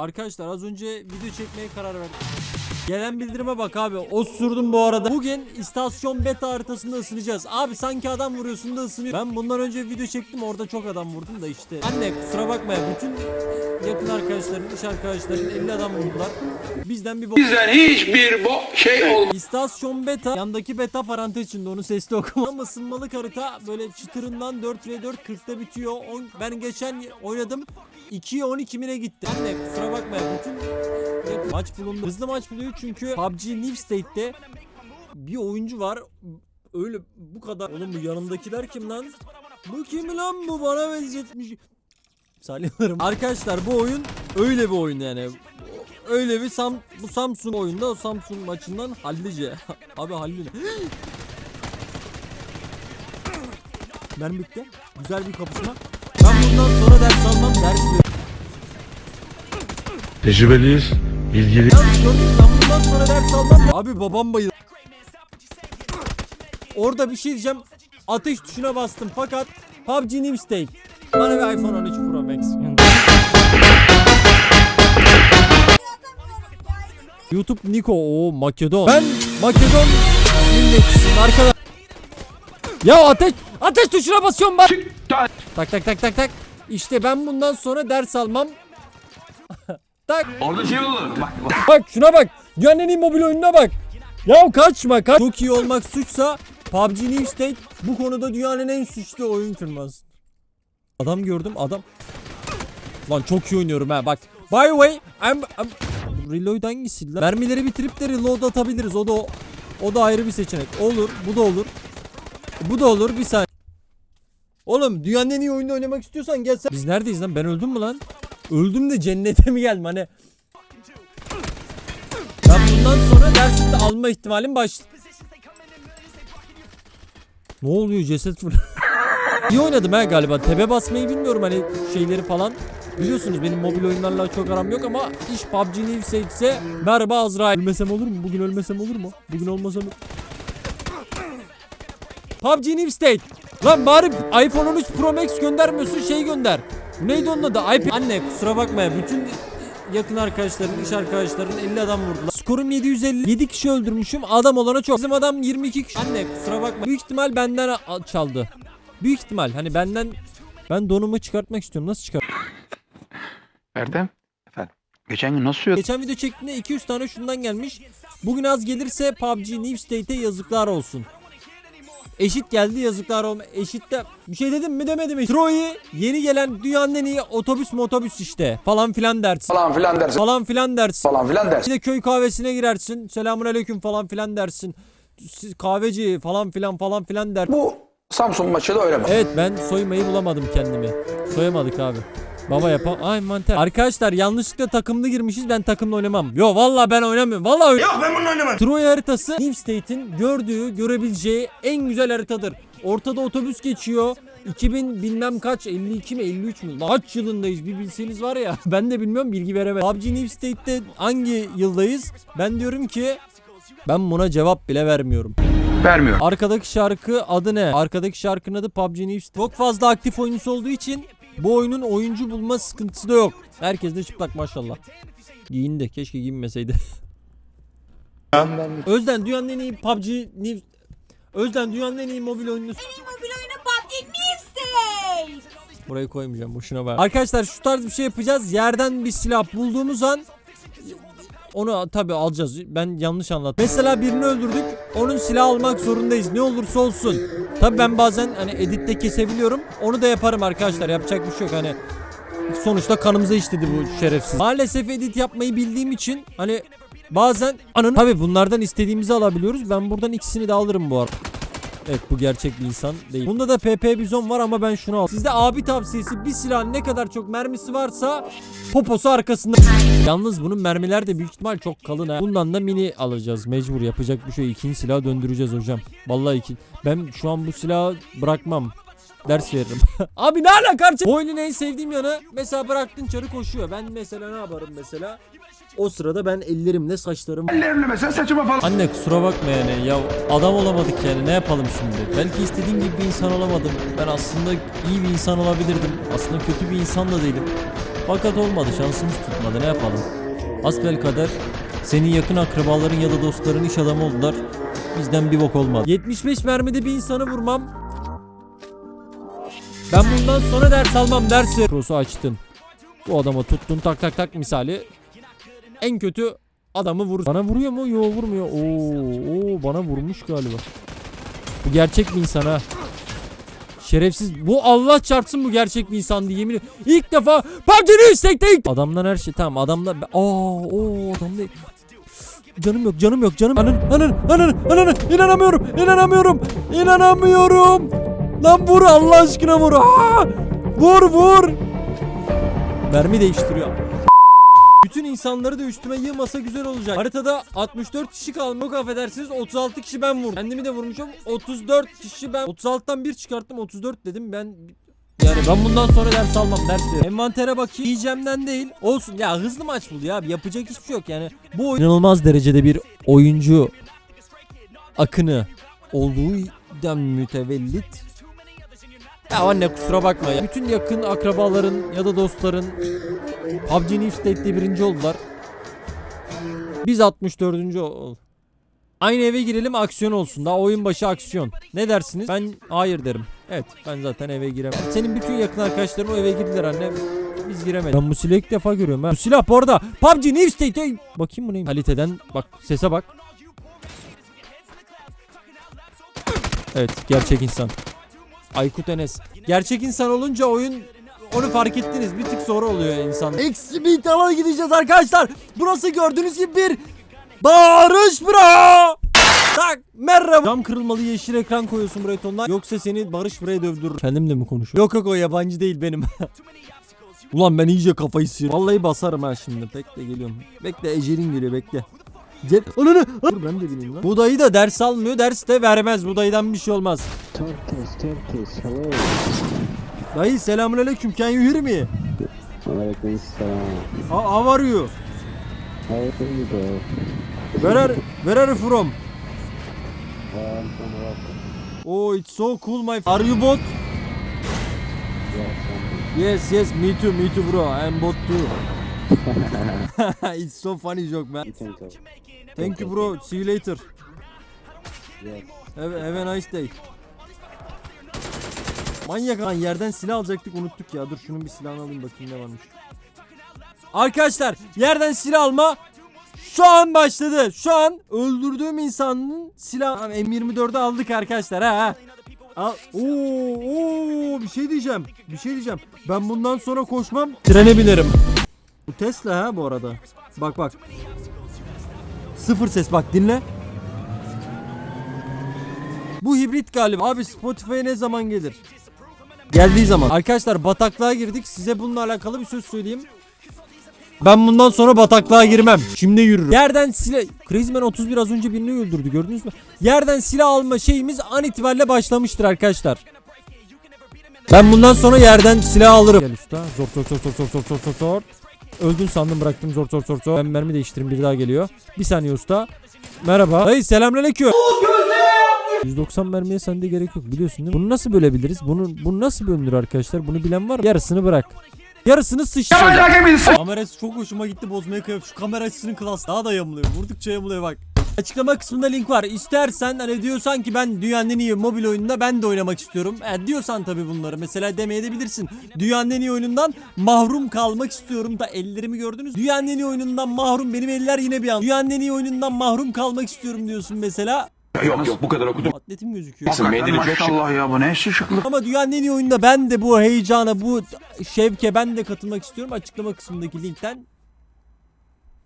Arkadaşlar az önce video çekmeye karar verdim. Gelen bildirime bak abi. Osurdum bu arada. Bugün istasyon beta haritasında ısınacağız. Abi sanki adam vuruyorsun da ısınıyor. Ben bundan önce video çektim orada çok adam vurdum da işte. Anne kusura bakma ya. Bütün yakın arkadaşların, iş arkadaşların 50 adam vurdular. Bizden bir bok. Bizden hiçbir bo şey olmaz. İstasyon beta yandaki beta parantez içinde onu sesli okuma. Ama ısınmalık harita böyle çıtırından 4v4 40'ta bitiyor. On- ben geçen oynadım 2'ye 12 mine gitti. Anne kusura bakma bütün maç bulundu. Hızlı maç buluyor çünkü PUBG New State'te bir oyuncu var. Öyle bu kadar. Oğlum bu yanımdakiler kim lan? Bu kim lan bu bana benzetmiş. Salıyorum. Arkadaşlar bu oyun öyle bir oyun yani. Öyle bir Sam bu Samsung oyunda o Samsung maçından hallice. Abi hallice. Mermi bitti. Güzel bir kapışma. Ben bundan sonra ders almam ders veriyorum. Tecrübeliyiz, ilgili. Yalnız gördün mü? ben bundan sonra ders almam. Abi babam bayıldı. Orada bir şey diyeceğim. Ateş tuşuna bastım fakat PUBG New State. Bana bir iPhone 13 Pro Max. YouTube Niko o Makedon. Ben Makedon milletçisiyim arkadaş. Ya ateş ateş tuşuna basıyorum bak. Tak tak tak tak tak. İşte ben bundan sonra ders almam. Tak. Orada şey olur. Bak bak. Bak şuna bak. Dünyanın en iyi mobil oyununa bak. Ya kaçma kaç. Çok iyi olmak suçsa PUBG New State bu konuda dünyanın en suçlu oyun firması. Adam gördüm adam. Lan çok iyi oynuyorum ha bak. By the way I'm, I'm... Reload hangisi lan? Mermileri bitirip de reload atabiliriz. O da o, o da ayrı bir seçenek. Olur, bu da olur. Bu da olur bir saniye. Oğlum dünyanın en iyi oyunu oynamak istiyorsan gel sen. Biz neredeyiz lan? Ben öldüm mü lan? Öldüm de cennete mi geldim hani? Ben bundan sonra dersimde alma ihtimalim baş. Ne oluyor ceset fır? İyi oynadım ha galiba. Tebe basmayı bilmiyorum hani şeyleri falan. Biliyorsunuz benim mobil oyunlarla çok aram yok ama iş PUBG New State ise merhaba Azrail. Ölmesem olur mu? Bugün ölmesem olur mu? Bugün olmasam PUBG New State. Lan bari iPhone 13 Pro Max göndermiyorsun şey gönder. Neydi onun adı? iPad. Anne kusura bakma ya bütün yakın arkadaşların, iş arkadaşların 50 adam vurdular. Skorum 750. 7 kişi öldürmüşüm. Adam olana çok. Bizim adam 22 kişi. Anne kusura bakma. Büyük ihtimal benden çaldı. Büyük ihtimal hani benden ben donumu çıkartmak istiyorum. Nasıl çıkart? Erdem. Efendim. Geçen gün nasıl suyordun? Geçen video çektiğinde 200 tane şundan gelmiş. Bugün az gelirse PUBG New State'e yazıklar olsun. Eşit geldi yazıklar olma. Eşitte bir şey dedim mi demedim mi? Troy'u yeni gelen dünyanın en iyi otobüs motobüs işte falan filan dersin. Falan filan dersin. Falan filan dersin. Falan filan dersin. Bir de köy kahvesine girersin. Selamun aleyküm falan filan dersin. Siz kahveci falan filan falan filan der. Bu Samsun maçı da öyle mi? Evet ben soymayı bulamadım kendimi. Soyamadık abi. Baba yapam. Ay manter. Arkadaşlar yanlışlıkla takımlı girmişiz. Ben takımla oynamam. Yo vallahi ben oynamıyorum. Vallahi oyn- Yok ben bunu oynamam. Troy haritası New State'in gördüğü, görebileceği en güzel haritadır. Ortada otobüs geçiyor. 2000 bilmem kaç 52 mi 53 mü? Lan Kaç yılındayız bir bilseniz var ya. Ben de bilmiyorum bilgi veremem. PUBG New State'te hangi yıldayız? Ben diyorum ki ben buna cevap bile vermiyorum. Vermiyor. Arkadaki şarkı adı ne? Arkadaki şarkının adı PUBG New State. Çok fazla aktif oyuncusu olduğu için bu oyunun oyuncu bulma sıkıntısı da yok. Herkes de çıplak maşallah. Giyindi. Keşke giyinmeseydi. Özden dünyanın en iyi PUBG New... Özden dünyanın en iyi mobil oyunu... mobil oyunu PUBG New State. Burayı koymayacağım boşuna ver. Arkadaşlar şu tarz bir şey yapacağız. Yerden bir silah bulduğumuz an onu tabi alacağız. Ben yanlış anlattım. Mesela birini öldürdük. Onun silah almak zorundayız. Ne olursa olsun. Tabi ben bazen hani editte kesebiliyorum. Onu da yaparım arkadaşlar. Yapacak bir şey yok. Hani sonuçta kanımıza işledi bu şerefsiz. Maalesef edit yapmayı bildiğim için hani bazen anın tabi bunlardan istediğimizi alabiliyoruz. Ben buradan ikisini de alırım bu arada. Evet bu gerçek bir insan değil. Bunda da PP bizon var ama ben şunu al. Sizde abi tavsiyesi bir silahın ne kadar çok mermisi varsa poposu arkasında. Yalnız bunun mermiler de büyük ihtimal çok kalın ha. Bundan da mini alacağız. Mecbur yapacak bir şey. İkinci silahı döndüreceğiz hocam. Vallahi iki. Ben şu an bu silahı bırakmam. Ders veririm. Abi ne alaka? Bu oyunun en sevdiğim yanı mesela bıraktın çarı koşuyor. Ben mesela ne yaparım mesela? O sırada ben ellerimle saçlarımı Ellerimle mesela saçıma falan. Anne kusura bakma yani ya adam olamadık yani ne yapalım şimdi belki istediğim gibi bir insan olamadım ben aslında iyi bir insan olabilirdim aslında kötü bir insan da değilim Fakat olmadı şansımız tutmadı ne yapalım. Asbel kader senin yakın akrabaların ya da dostların iş adamı oldular. Bizden bir bok olmadı. 75 mermide bir insanı vurmam. Ben bundan sonra ders almam dersi. Cross'u açtın. Bu adama tuttun tak tak tak misali. En kötü adamı vur. Bana vuruyor mu? Yo vurmuyor. Oo, oo bana vurmuş galiba. Bu gerçek bir insan ha. Şerefsiz. Bu Allah çarpsın bu gerçek bir insandı yemin ederim. İlk defa PUBG'nin istekte ilk. Adamdan her şey tamam adamda. Aa o adam değil. Canım yok canım yok canım. Anın anın anın anın inanamıyorum inanamıyorum inanamıyorum. Lan vur Allah aşkına vur. Aa! Vur vur. Mermi değiştiriyor. Bütün insanları da üstüme yığmasa güzel olacak. Haritada 64 kişi kalmış. Çok affedersiniz 36 kişi ben vurdum. Kendimi de vurmuşum. 34 kişi ben 36'tan 1 çıkarttım 34 dedim ben yani ben bundan sonra ders almam ders veririm. Envantere bakayım. Yiyeceğimden değil. Olsun ya hızlı maç bul ya. Yapacak hiçbir şey yok yani. Bu oyun inanılmaz derecede bir oyuncu akını olduğundan mütevellit. Ya anne kusura bakma ya. Bütün yakın akrabaların ya da dostların PUBG New State'de birinci oldular. Biz 64. ol. Aynı eve girelim aksiyon olsun. Daha oyun başı aksiyon. Ne dersiniz? Ben hayır derim. Evet ben zaten eve giremem. Senin bütün yakın arkadaşların o eve girdiler anne. Biz giremedik. Ben bu silahı ilk defa görüyorum ha. Bu silah bu arada PUBG New State. Bakayım bu neyim? Kaliteden bak sese bak. Evet gerçek insan. Aykut Enes. Gerçek insan olunca oyun onu fark ettiniz. Bir tık sonra oluyor insan. Eksi bir tava gideceğiz arkadaşlar. Burası gördüğünüz gibi bir Barış bro. Tak merhaba. Cam kırılmalı yeşil ekran koyuyorsun buraya tondan. Yoksa seni Barış buraya dövdürür. Kendimle mi konuşuyor? Yok yok o yabancı değil benim. Ulan ben iyice kafayı sıyırdım. Vallahi basarım ha şimdi. Bekle geliyorum. Bekle Ecelin geliyor bekle. Cep ananı Dur ben de bileyim lan. Bu dayı da ders almıyor. Ders de vermez. Bu dayıdan bir şey olmaz. Turkish, Turkish, hello. Dayı selamünaleyküm. Can you hear me? Alaikum salam. How, are you? How are you, bro? Where are, where are you from? I'm from Morocco. Oh it's so cool my Are you bot? Yes yes me too me too bro I'm bot too. it's so funny joke man. You. Thank you bro. See you later. Yes. Have, have a nice day. Manyak lan yerden silah alacaktık unuttuk ya. Dur şunun bir silahını alayım bakayım ne varmış. Arkadaşlar yerden silah alma şu an başladı. Şu an öldürdüğüm insanın silah Tamam, M24'ü aldık arkadaşlar ha. ha. Al. Oo, oo, bir şey diyeceğim. Bir şey diyeceğim. Ben bundan sonra koşmam. Trene binerim. Bu Tesla ha bu arada. Bak bak. Sıfır ses bak dinle. Bu hibrit galiba. Abi Spotify'a ne zaman gelir? Geldiği zaman. Arkadaşlar bataklığa girdik. Size bununla alakalı bir söz söyleyeyim. Ben bundan sonra bataklığa girmem. Şimdi yürürüm. Yerden silah... Crazy Man 31 az önce birini öldürdü gördünüz mü? Yerden silah alma şeyimiz an itibariyle başlamıştır arkadaşlar. Ben bundan sonra yerden silah alırım. Gel usta. Zor zor zor zor zor zor zor zor. Öldün sandım bıraktım zor zor zor zor. Ben mermi değiştireyim biri daha geliyor. Bir saniye usta. Merhaba. Dayı selamünaleyküm. 190 mermiye sende gerek yok biliyorsun değil mi? Bunu nasıl bölebiliriz? Bunu, bunu nasıl bölünür arkadaşlar? Bunu bilen var mı? Yarısını bırak. Yarısını sıçrayacak. Kamerası çok hoşuma gitti bozmaya kıyıp şu kamera açısının klas daha da yamuluyor. Vurdukça yamuluyor bak. Açıklama kısmında link var. İstersen hani diyorsan ki ben dünyanın en iyi mobil oyununda ben de oynamak istiyorum. E, diyorsan tabii bunları. Mesela demeyebilirsin. Dünyanın en iyi oyunundan mahrum kalmak istiyorum da ellerimi gördünüz. Dünyanın en iyi oyunundan mahrum. Benim eller yine bir an. Dünyanın en iyi oyunundan mahrum kalmak istiyorum diyorsun mesela. Yok yok bu kadar okudum. Atletim gözüküyor. Mendili çok şık. Maşallah ya bu ne şıklık. Ama dünyanın en iyi oyununda ben de bu heyecana, bu şevke ben de katılmak istiyorum. Açıklama kısmındaki linkten